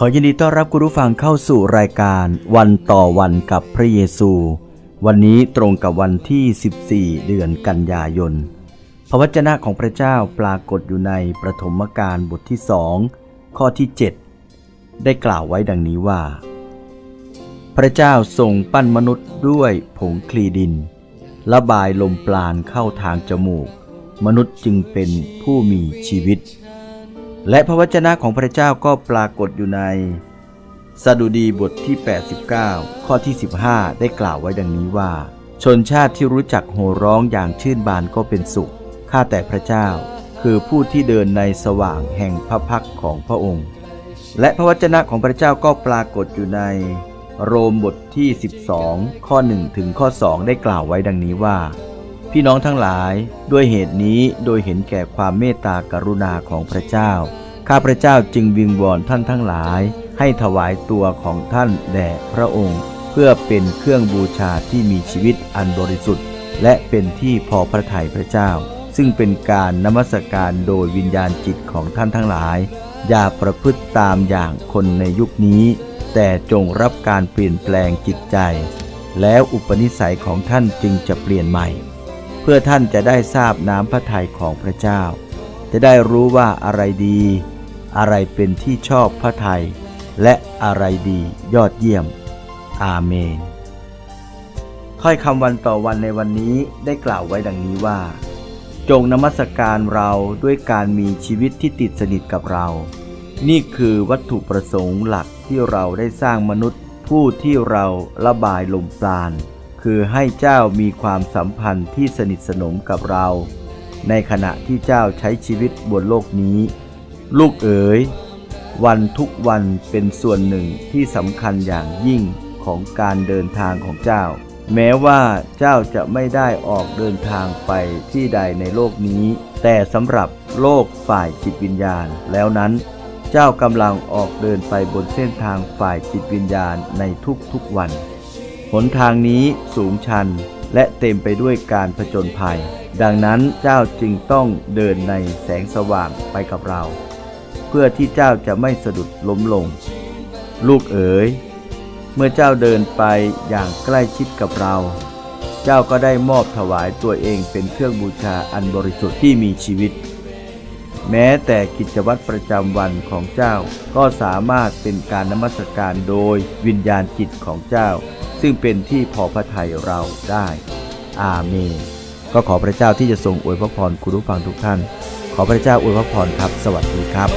ขอยินดีต้อนรับคุณผู้ฟังเข้าสู่รายการวันต่อวันกับพระเยซู วันนี้ตรงกับวันที่ 14 เดือนกันยายน พระวจนะของพระเจ้าปรากฏอยู่ในประถมกาลบทที่สองข้อที่ 7 ได้กล่าวไว้ดังนี้ว่า พระเจ้าทรงปั้นมนุษย์ด้วยผงคลีดิน ระบายลมปราณเข้าทางจมูก มนุษย์จึงเป็นผู้มีชีวิต และพระวจนะของพระเจ้าก็ปรากฏอยู่ในสดุดีบทที่ 89 ข้อที่ 15 ได้กล่าวไว้ดังนี้ว่า ชนชาติที่รู้จักโห่ร้องอย่างชื่นบานก็เป็นสุข ข้าแต่พระเจ้า คือผู้ที่เดินในสว่างแห่งพระพักของพระองค์ และพระวจนะของพระเจ้าก็ปรากฏอยู่ในโรมบทที่ 12 ข้อ 1 ถึงข้อ 2 ได้กล่าวไว้ดังนี้ว่า พี่น้องทั้งหลายด้วยเหตุนี้โดยเห็นแก่ความเมตตากรุณาของพระเจ้า ข้าพระเจ้าจึงวิงวอนท่านทั้งหลาย ให้ถวายตัวของท่านแด่พระองค์ เพื่อเป็นเครื่องบูชาที่มีชีวิตอันบริสุทธิ์ และเป็นที่พอพระทัยพระเจ้า ซึ่งเป็นการนมัสการโดยวิญญาณจิตของท่านทั้งหลาย อย่าประพฤติตามอย่างคนในยุคนี้ แต่จงรับการเปลี่ยนแปลงจิตใจ แล้วอุปนิสัยของท่านจึงจะเปลี่ยนใหม่ พื่อท่านจะได้ทราบน้ำพระทัยของพระเจ้า จะได้รู้ว่าอะไรดี อะไรเป็นที่ชอบพระทัยและอะไรดียอดเยี่ยม อาเมนถ้อยคำวันต่อวันในวันนี้ได้กล่าวไว้ดังนี้ว่า จงนมัสการเราด้วยการมีชีวิตที่ติดสนิทกับเรา นี่คือวัตถุประสงค์หลักที่เราได้สร้างมนุษย์ผู้ที่เราระบายลมปราณ คือให้เจ้ามีความสัมพันธ์ที่สนิทสนมกับเรา ในขณะที่เจ้าใช้ชีวิตบนโลกนี้ ลูกเอ๋ย วันทุกวันเป็นส่วนหนึ่งที่สำคัญอย่างยิ่งของการเดินทางของเจ้า แม้ว่าเจ้าจะไม่ได้ออกเดินทางไปที่ใดในโลกนี้ แต่สำหรับโลกฝ่ายจิตวิญญาณแล้วนั้น เจ้ากำลังออกเดินไปบนเส้นทางฝ่ายจิตวิญญาณในทุกๆวัน หนทางนี้สูงชันและเต็มไปด้วยการผจญภัย ดังนั้นเจ้าจึงต้องเดินในแสงสว่างไปกับเรา เพื่อที่เจ้าจะไม่สะดุดล้มลง ลูกเอ๋ย เมื่อเจ้าเดินไปอย่างใกล้ชิดกับเรา เจ้าก็ได้มอบถวายตัวเองเป็นเครื่องบูชาอันบริสุทธิ์ที่มีชีวิต แม้แต่กิจวัตรประจำวันของเจ้าก็สามารถเป็นการนมัสการโดยวิญญาณจิตของเจ้า ซึ่งเป็นที่พอพระทัยเราได้ อาเมน ก็ขอพระเจ้าที่จะทรงอวยพระพรคุณผู้ฟังทุกท่าน ขอพระเจ้าอวยพระพรครับ สวัสดีครับ